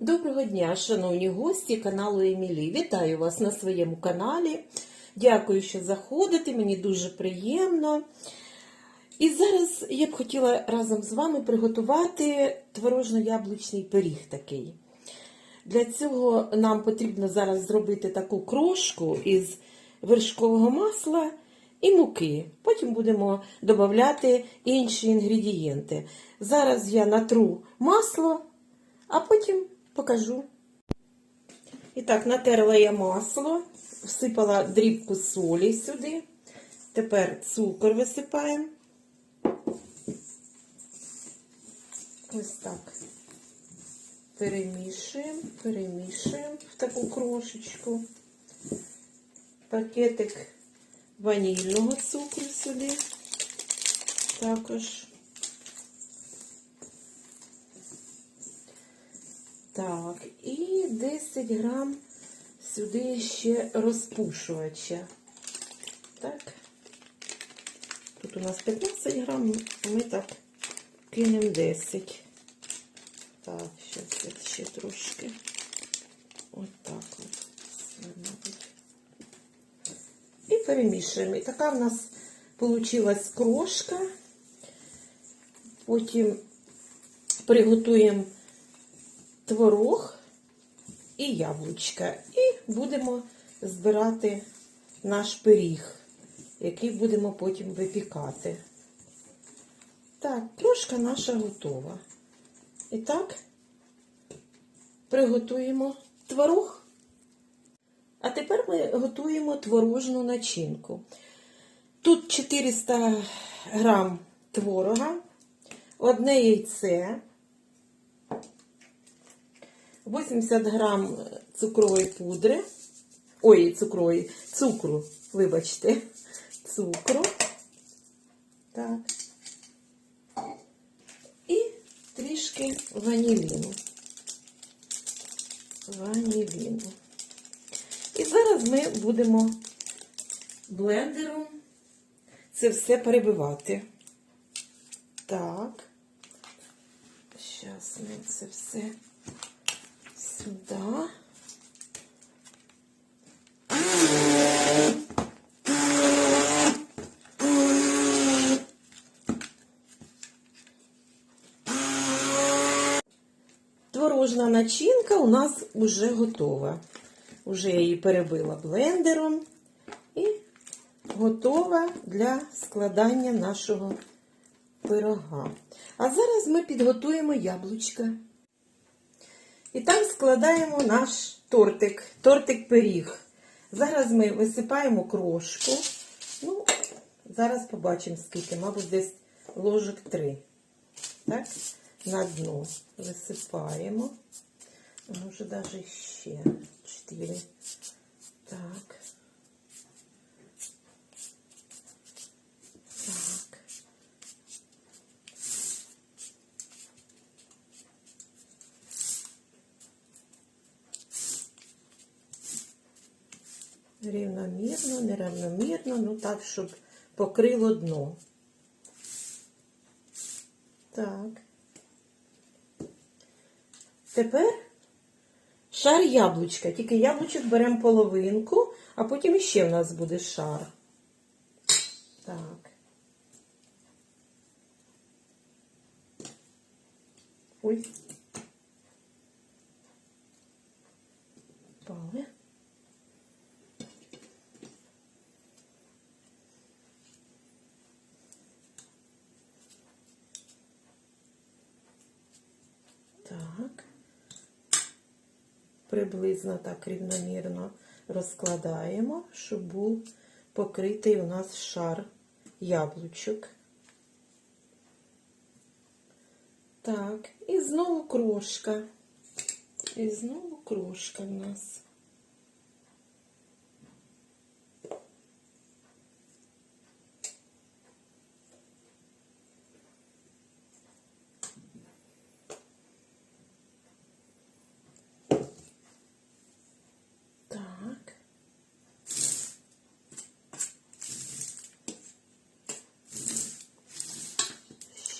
Доброго, дня, шановні гості каналу Емілі. Вітаю вас на своєму каналі. Дякую, що заходите. Мені дуже приємно. І зараз я б хотіла разом з вами приготувати творожно-яблучний пиріг такий. Для цього нам потрібно зараз зробити таку крошку із вершкового масла і муки. Потім будемо додати інші інгредієнти. Зараз я натру масло, а потім покажу. І так, натерла я масло, всипала дрібку солі сюди. Тепер цукор висипаємо. Ось так. Перемішуємо, перемішуємо в таку крошечку. Пакетик ванільного цукру сюди також. Так, і 10 грам сюди ще розпушувача. Так. Тут у нас 15 грам, ми так кинемо 10. Так, зараз ще трошки. От так от. І перемішуємо. І така в нас вийшла крошка. Потім приготуємо творог і яблучка. І будемо збирати наш пиріг, який будемо потім випікати. Так, крошка наша готова. І так, приготуємо творог. А тепер ми готуємо творожну начинку. Тут 400 грам творога, одне яйце, 80 грам цукрової пудри, ой, цукрової, цукру, вибачте, цукру. Так. І трішки ваніліну. Ваніліну. І зараз ми будемо блендером це все перебивати. Так. Зараз ми це все сюди. Творожна начинка у нас вже готова. Уже я її перебила блендером і готова для складання нашого пирога. А зараз ми підготуємо яблучка. І так складаємо наш тортик, тортик-пиріг. Зараз ми висипаємо крошку. Ну, зараз побачимо скільки, мабуть, десь ложок три. Так, на дно висипаємо. Може, навіть ще чотири. Так. Так. Рівномірно, неравномірно, ну так, щоб покрило дно. Так. Тепер шар яблучка. Тільки яблучок беремо половинку, а потім іще в нас буде шар. Так. Ой. Пали. Так. Приблизно так рівномірно розкладаємо, щоб був покритий у нас шар яблучок. Так, і знову крошка. І знову крошка в нас.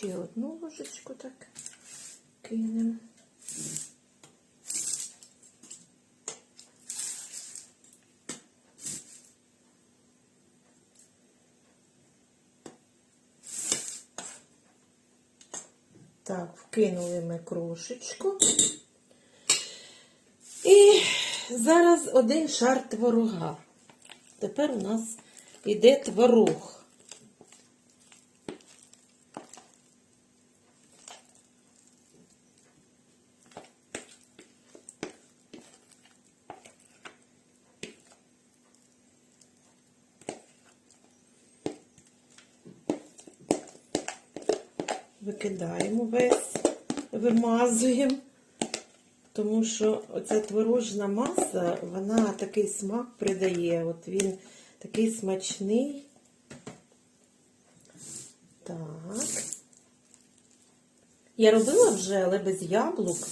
ще одну ложечку так кинемо. Так, вкинули ми крошечку. І зараз один шар творога. Тепер у нас іде творог. Викидаємо весь, вимазуємо, тому що оця творожна маса, вона такий смак придає. От він такий смачний. Так. Я робила вже, але без яблук,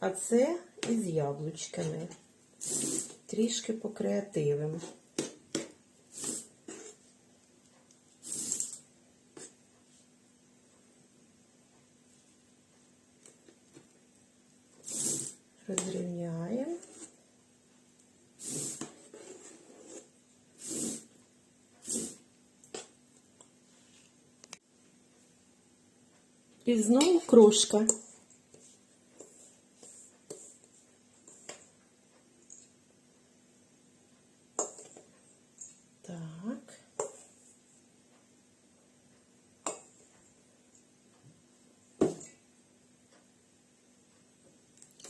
а це із яблучками. Трішки покреативимо. І знову крошка. Так.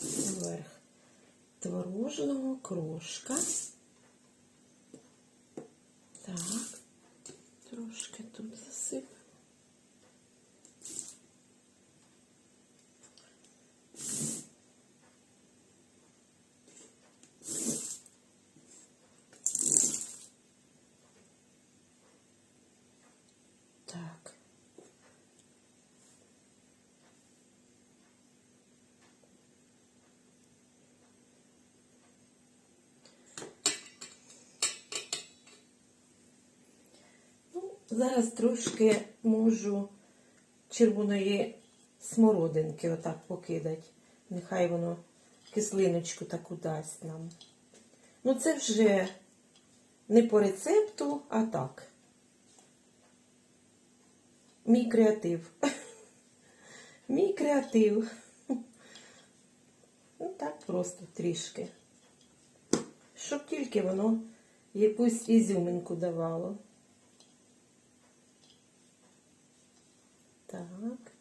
Вверх творожного крошка. Зараз трошки можу червоної смородинки отак покидати. Нехай воно кислиночку таку дасть нам. Ну, це вже не по рецепту, а так. Мій креатив. Мій креатив. Ну, так просто трішки. Щоб тільки воно якусь ізюминку давало. Так.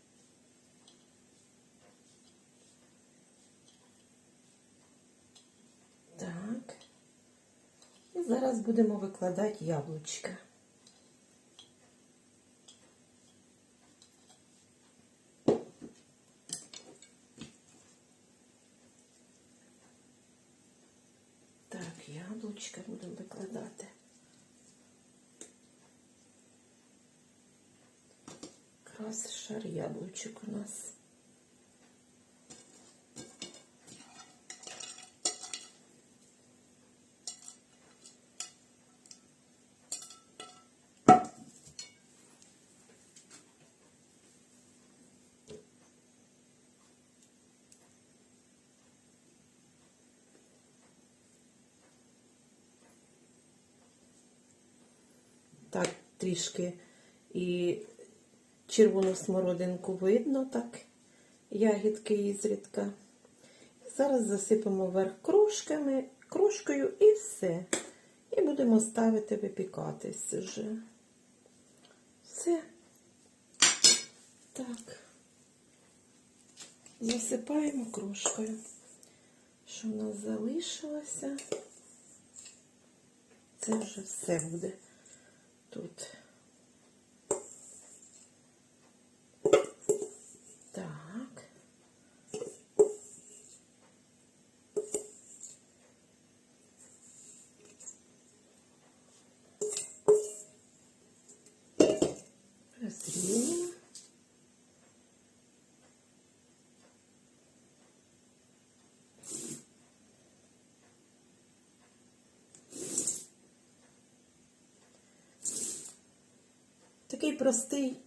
Так. І зараз будемо викладати яблучка. Так, яблучка будемо викладати. Якраз шар яблучок у нас. Так, трішки і червону смородинку видно, так, ягідки ізрідка. Зараз засипемо вверх крошками, крошкою і все. І будемо ставити випікатись вже. Все. Так. Засипаємо крошкою. Що в нас залишилося? Це вже все буде тут. Так. Розрівнюємо. Такий простий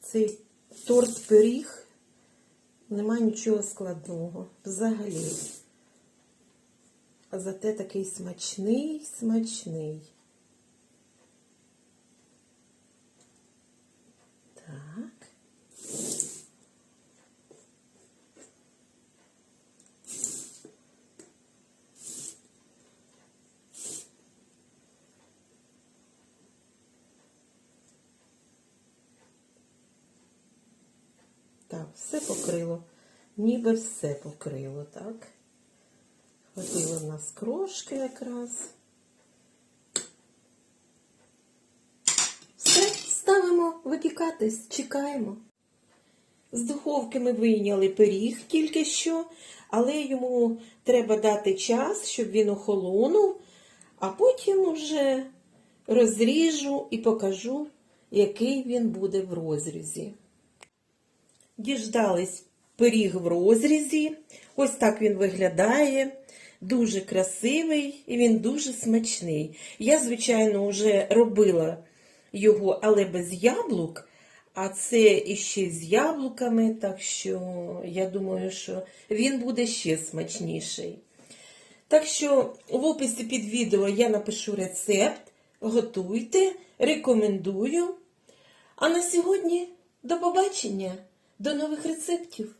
цей торт-пиріг. Нема нічого складного взагалі. А зате такий смачний, смачний. Так. Так, все покрило. Ніби все покрило, так? Хватило в нас крошки якраз. Все, ставимо випікатись, чекаємо. З духовки ми вийняли пиріг тільки що, але йому треба дати час, щоб він охолонув, а потім вже розріжу і покажу, який він буде в розрізі. Діждались пиріг в розрізі. Ось так він виглядає. Дуже красивий і він дуже смачний. Я, звичайно, вже робила його, але без яблук. А це іще з яблуками, так що я думаю, що він буде ще смачніший. Так що в описі під відео я напишу рецепт. Готуйте, рекомендую. А на сьогодні до побачення, до нових рецептів.